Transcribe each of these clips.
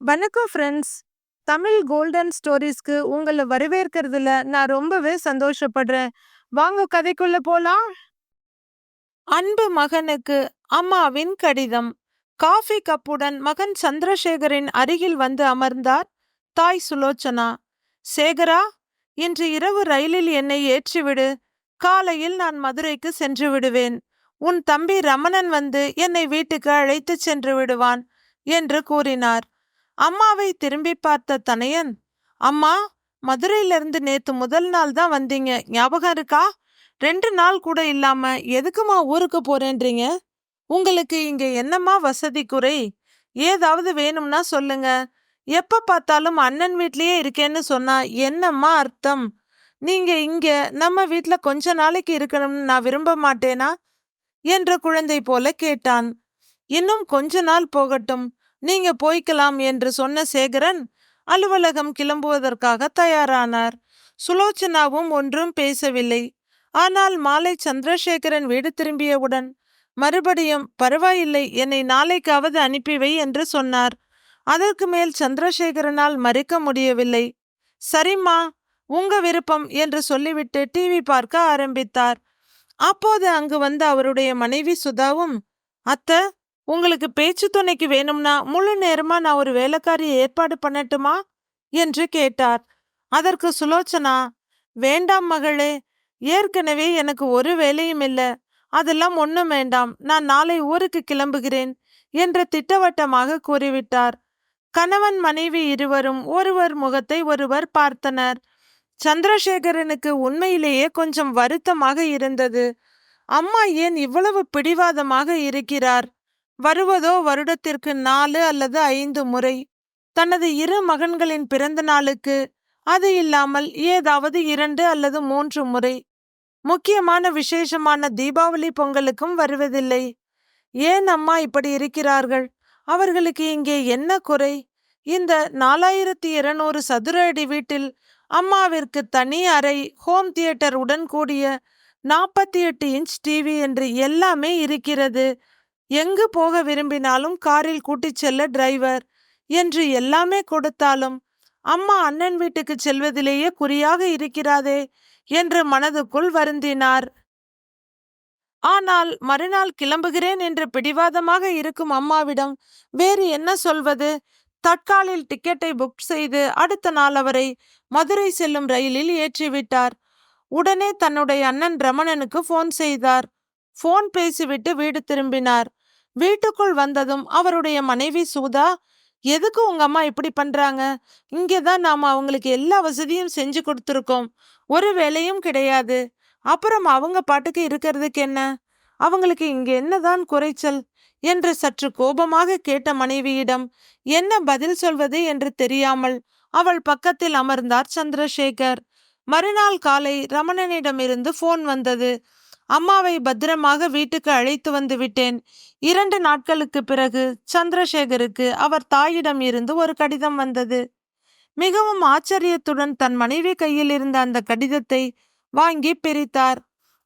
வணக்கம் friends Tamil golden ஸ்டோரீஸ்க்கு உங்களை வரவேற்கிறதுல நான் ரொம்பவே சந்தோஷப்படுறேன். வாங்க கதைக்குள்ள போலாம். அன்பு மகனுக்கு அம்மாவின் கடிதம். காஃபி கப்புடன் மகன் சந்திரசேகரின் அருகில் வந்து அமர்ந்தார் தாய் சுலோச்சனா. சேகரா இன்று இரவு ரயிலில் என்னை ஏற்றிவிடு. காலையில் நான் மதுரைக்கு சென்று விடுவேன். உன் தம்பி ரமணன் வந்து என்னை வீட்டுக்கு அழைத்துச் சென்று விடுவான் என்று கூறினார். அம்மாவை திரும்பி பார்த்த தனையன் அம்மா மதுரையிலிருந்து நேத்து முதல் நாள் தான் வந்தீங்க. ஞாபகம் இருக்கா? ரெண்டு நாள் கூட இல்லாம எதுக்குமா ஊருக்கு போறேன்றீங்க? உங்களுக்கு இங்க என்னம்மா வசதி குறை? ஏதாவது வேணும்னா சொல்லுங்க. எப்ப பார்த்தாலும் அண்ணன் வீட்லயே இருக்கேன்னு சொன்னா என்னம்மா அர்த்தம்? நீங்க இங்க நம்ம வீட்ல கொஞ்ச நாளைக்கு இருக்கணும்னு நான் விரும்ப மாட்டேனா? என்ற குழந்தை போல கேட்டான். இன்னும் கொஞ்ச நாள் போகட்டும். நீங்க போய்க்கலாம் என்று சொன்ன சேகரன் அலுவலகம் கிளம்புவதற்காக தயாரானார். சுலோச்சனாவும் ஒன்றும் பேசவில்லை. ஆனால் மாலை சந்திரசேகரன் வீடு திரும்பியவுடன் மறுபடியும் பரவாயில்லை என்னை நாளைக்காவது அனுப்பிவை என்று சொன்னார். அதற்கு மேல் சந்திரசேகரனால் மறுக்க முடியவில்லை. சரிம்மா உங்க விருப்பம் என்று சொல்லிவிட்டு டிவி பார்க்க ஆரம்பித்தார். அப்போது அங்கு வந்த அவருடைய மனைவி சுதாவும் அத்த உங்களுக்கு பேச்சு துணைக்கு வேணும்னா முழு நேரமா நான் ஒரு வேலைக்காரிய ஏற்பாடு பண்ணட்டுமா? என்று கேட்டார். அதற்கு சுலோச்சனா வேண்டாம் மகளே ஏற்கனவே எனக்கு ஒரு வேலையும் இல்லை. அதெல்லாம் ஒன்றும் வேண்டாம். நான் நாளை ஊருக்கு கிளம்புகிறேன் என்று திட்டவட்டமாக கூறிவிட்டார். கணவன் மனைவி இருவரும் ஒருவர் முகத்தை ஒருவர் பார்த்தனர். சந்திரசேகரனுக்கு உண்மையிலேயே கொஞ்சம் வருத்தமாக இருந்தது. அம்மா ஏன் இவ்வளவு பிடிவாதமாக இருக்கிறார்? வருவதோ வருடத்திற்கு நாலு அல்லது ஐந்து முறை. தனது இரு மகன்களின் பிறந்த நாளுக்கு அது இல்லாமல் ஏதாவது இரண்டு அல்லது மூன்று முறை. முக்கியமான விசேஷமான தீபாவளி பொங்கலுக்கும் வருவதில்லை. ஏன் அம்மா இப்படி இருக்கிறார்கள்? அவர்களுக்கு இங்கே என்ன குறை? இந்த நாலாயிரத்தி இருநூறு சதுர அடி வீட்டில் அம்மாவிற்கு தனி அறை ஹோம் தியேட்டர் உடன் கூடிய நாற்பத்தி எட்டு இன்ச் டிவி என்று எல்லாமே இருக்கிறது. எங்கு போக விரும்பினாலும் காரில் கூட்டிச் செல்ல டிரைவர் என்று எல்லாமே கொடுத்தாலும் அம்மா அண்ணன் வீட்டுக்கு செல்வதிலேயே குறியாக இருக்கிறாதே என்று மனதுக்குள் வருந்தினார். ஆனால் மறுநாள் கிளம்புகிறேன் என்று பிடிவாதமாக இருக்கும் அம்மாவிடம் வேறு என்ன சொல்வது? தற்காலில் டிக்கெட்டை புக் செய்து அடுத்த நாள் அவரை மதுரை செல்லும் ரயிலில் ஏற்றிவிட்டார். உடனே தன்னுடைய அண்ணன் ரமணனுக்கு போன் செய்தார். போன் பேசிவிட்டு வீடு திரும்பினார். வீட்டுக்குள் வந்ததும் அவருடைய மனைவி சூதா எதுக்கு உங்க அம்மா இப்படி பண்றாங்க? இங்கேதான் நாம அவங்களுக்கு எல்லா வசதியும் செஞ்சு கொடுத்துருக்கோம். ஒரு வேலையும் கிடையாது. அப்புறம் அவங்க பாட்டுக்கு இருக்கிறதுக்கு என்ன? அவங்களுக்கு இங்க என்னதான் குறைச்சல்? என்று சற்று கோபமாக கேட்ட மனைவியிடம் என்ன பதில் சொல்வது என்று தெரியாமல் அவள் பக்கத்தில் அமர்ந்தார் சந்திரசேகர். மறுநாள் காலை ரமணனிடமிருந்து போன் வந்தது. அம்மாவை பத்திரமாக வீட்டுக்கு அழைத்து வந்து விட்டேன். இரண்டு நாட்களுக்கு பிறகு சந்திரசேகருக்கு அவர் தாயிடம் இருந்து ஒரு கடிதம் வந்தது. மிகவும் ஆச்சரியத்துடன் தன் மனைவி கையில் இருந்த அந்த கடிதத்தை வாங்கி பிரித்தார்.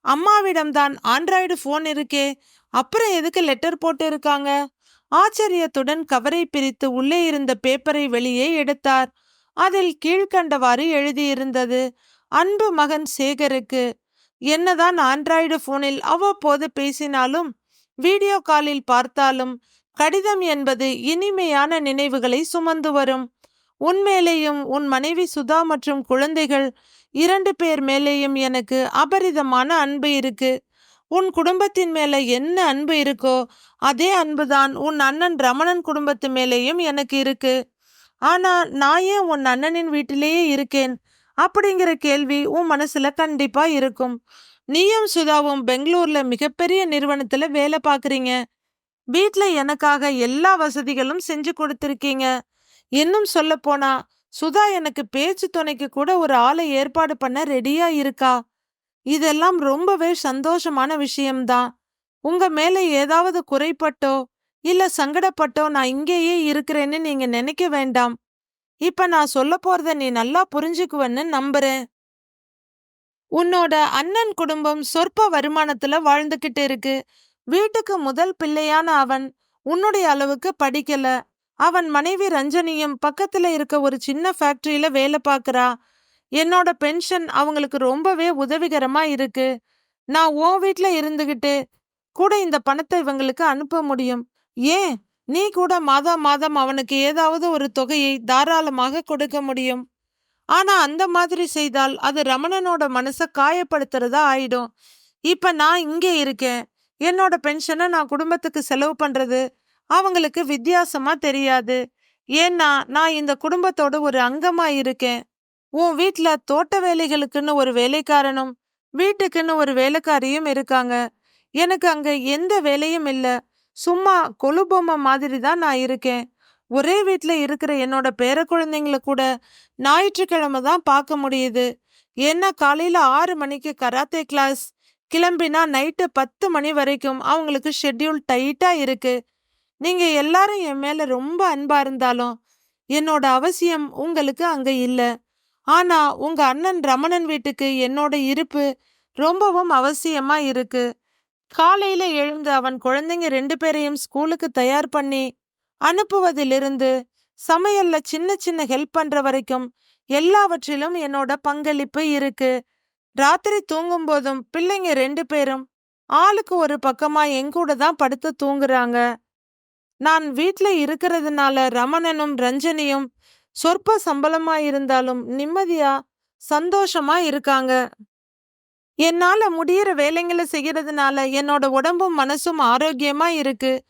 அம்மாவிடம்தான் ஆண்ட்ராய்டு போன் இருக்கே அப்புறம் எதுக்கு லெட்டர் போட்டு இருக்காங்க ஆச்சரியத்துடன் கவரை பிரித்து உள்ளே இருந்த பேப்பரை வெளியே எடுத்தார். அதில் கீழ்கண்டவாறு எழுதியிருந்தது அன்பு மகன் சேகருக்கு என்னதான் ஆண்ட்ராய்டு போனில் அவ்வப்போது பேசினாலும் வீடியோ காலில் பார்த்தாலும் கடிதம் என்பது இனிமையான நினைவுகளை சுமந்து வரும். உன் மேலேயும் உன் மனைவி சுதா மற்றும் குழந்தைகள் இரண்டு பேர் மேலேயும் எனக்கு அபரிதமான அன்பு இருக்கு. உன் குடும்பத்தின் மேல என்ன அன்பு இருக்கோ அதே அன்புதான் உன் அண்ணன் ரமணன் குடும்பத்து மேலேயும் எனக்கு இருக்கு. ஆனா நான் ஏன் உன் அண்ணனின் வீட்டிலேயே இருக்கேன்? அப்படிங்கிற கேள்வி உன் மனசுல கண்டிப்பா இருக்கும். நீயும் சுதாவும் பெங்களூர்ல மிகப்பெரிய நிறுவனத்துல வேலை பாக்குறீங்க வீட்ல எனக்காக எல்லா வசதிகளும் செஞ்சு கொடுத்திருக்கீங்க. இன்னும் சொல்ல போனா சுதா எனக்கு பேச்சு துணைக்கு கூட ஒரு ஆளை ஏற்பாடு பண்ண ரெடியா இருக்கா? இதெல்லாம் ரொம்பவே சந்தோஷமான விஷயம்தான். உங்க மேல ஏதாவது குறைப்பட்டோ இல்ல சங்கடப்பட்டோ நான் இங்கேயே இருக்கிறேன்னு நீங்க நினைக்க வேண்டாம். இப்ப நான் சொல்ல போறத நீ நல்லா புரிஞ்சுக்குவன்னு நம்புறேன். உன்னோட அண்ணன் குடும்பம் சொற்ப வருமானத்துல வாழ்ந்துகிட்டு இருக்கு. வீட்டுக்கு முதல் பிள்ளையான அவன் உன்னுடைய அளவுக்கு படிக்கல. அவன் மனைவி ரஞ்சனியும் பக்கத்துல இருக்க ஒரு சின்ன ஃபேக்டரியில வேலை பார்க்கறா என்னோட பென்ஷன் அவங்களுக்கு ரொம்பவே உதவிகரமா இருக்கு. நான் உன் வீட்ல இருந்துகிட்டு கூட இந்த பணத்தை இவங்களுக்கு அனுப்ப முடியும். ஏன்? நீ கூட மாதம் மாதம் அவனுக்கு ஏதாவது ஒரு தொகையை தாராளமாக கொடுக்க முடியும். ஆனா அந்த மாதிரி செய்தால் அது ரமணனோட மனச காயப்படுத்துறதா ஆயிடும். இப்ப நான் இங்கே இருக்கேன். என்னோட பென்ஷனை நான் குடும்பத்துக்கு செலவு பண்றது அவங்களுக்கு வித்தியாசமா தெரியாது. ஏன்னா நான் இந்த குடும்பத்தோட ஒரு அங்கமா இருக்கேன். உன் வீட்ல தோட்ட வேலைகளுக்குன்னு ஒரு வேலைக்காரனும் வீட்டுக்குன்னு ஒரு வேலைக்காரியும் இருக்காங்க. எனக்கு அங்க எந்த வேலையும் இல்லை. சும்மா கொலுபொம்மை மாதிரி தான் நான் இருக்கேன். ஒரே வீட்டில் இருக்கிற என்னோட பேர குழந்தைங்கள கூட ஞாயிற்றுக்கிழமை தான் பார்க்க முடியுது. ஏன்னா காலையில் ஆறு மணிக்கு கராத்தே கிளாஸ் கிளம்பினா நைட்டு பத்து மணி வரைக்கும் அவங்களுக்கு ஷெட்யூல் டைட்டாக இருக்கு. நீங்கள் எல்லாரும் என் மேலே ரொம்ப அன்பாக இருந்தாலும் என்னோட அவசியம் உங்களுக்கு அங்கே இல்லை. ஆனால் உங்கள் அண்ணன் ரமணன் வீட்டுக்கு என்னோட இருப்பு ரொம்பவும் அவசியமாக இருக்குது காலையில எழுந்து அவன் குழந்தைங்க ரெண்டு பேரையும் ஸ்கூலுக்கு தயார் பண்ணி அனுப்புவதிலிருந்து சமையல்ல சின்ன சின்ன ஹெல்ப் பண்ற வரைக்கும் எல்லாவற்றிலும் என்னோட பங்களிப்பு இருக்கு. ராத்திரி தூங்கும் போதும் பிள்ளைங்க ரெண்டு பேரும் ஆளுக்கு ஒரு பக்கமா எங்கூட தான் படுத்து தூங்குறாங்க. நான் வீட்ல இருக்கிறதுனால ரமணனும் ரஞ்சனியும் சொற்ப சம்பளமா இருந்தாலும் நிம்மதியா சந்தோஷமா இருக்காங்க. என்னால முடியிற வேலைங்களை செய்யறதுனால என்னோட உடம்பும் மனசும் ஆரோக்கியமா இருக்கு.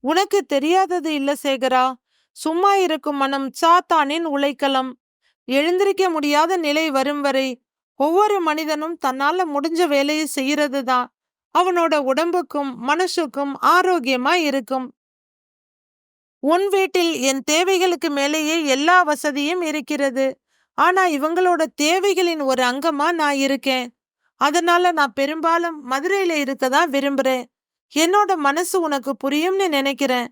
உனக்கு தெரியாதது இல்ல சேகரா. சும்மா இருக்கும் மனம் சாத்தானின் உழைக்கலம். எழுந்திருக்க முடியாத நிலை வரும் வரை ஒவ்வொரு மனிதனும் தன்னால முடிஞ்ச வேலையை செய்யறது தான் அவனோட உடம்புக்கும் மனசுக்கும் ஆரோக்கியமா இருக்கும். உன் வீட்டில் என் தேவைகளுக்கு மேலேயே எல்லா வசதியும் இருக்கிறது. ஆனா இவங்களோட தேவைகளின் ஒரு அங்கமா நான் இருக்கேன். அதனால நான் பெரும்பாலும் மதுரையில இருக்கதா விரும்புறேன். என்னோட மனசு உனக்கு புரியும்னு நினைக்கிறேன்.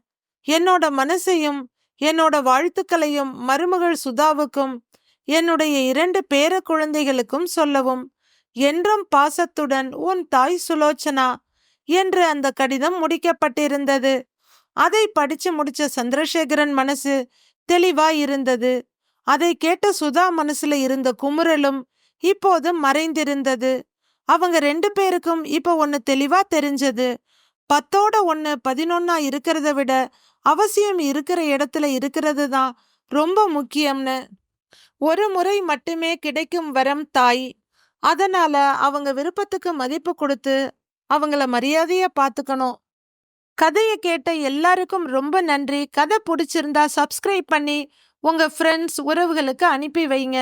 என்னோட மனசையும் என்னோட வாழ்த்துக்களையும் மருமகள் சுதாவுக்கும் என்னுடைய இரண்டு பேர குழந்தைகளுக்கும் சொல்லவும். என்றும் பாசத்துடன் உன் தாய் சுலோச்சனா என்று அந்த கடிதம் முடிக்கப்பட்டிருந்தது. அதை படிச்சு முடிச்ச சந்திரசேகரன் மனசு தெளிவா இருந்தது அதை கேட்ட சுதா மனசுல இருந்த குமுறலும் இப்போது மறைந்திருந்தது. அவங்க ரெண்டு பேருக்கும் இப்ப ஒன்னு தெளிவா தெரிஞ்சது. பத்தோட ஒன்னு பதினொன்னா இருக்கிறத விட அவசியம் இருக்கிற இடத்துல இருக்கிறது தான் ரொம்ப முக்கியம்னு. ஒரு முறை மட்டுமே கிடைக்கும் வரம் தாய். அதனால அவங்க விருப்பத்துக்கு மதிப்பு கொடுத்து அவங்கள மரியாதையா பார்த்துக்கணும் கதையை கேட்ட எல்லாருக்கும் ரொம்ப நன்றி. கதை பிடிச்சிருந்தா சப்ஸ்கிரைப் பண்ணி உங்க ஃப்ரெண்ட்ஸ் உறவுகளுக்கு அனுப்பி வைங்க.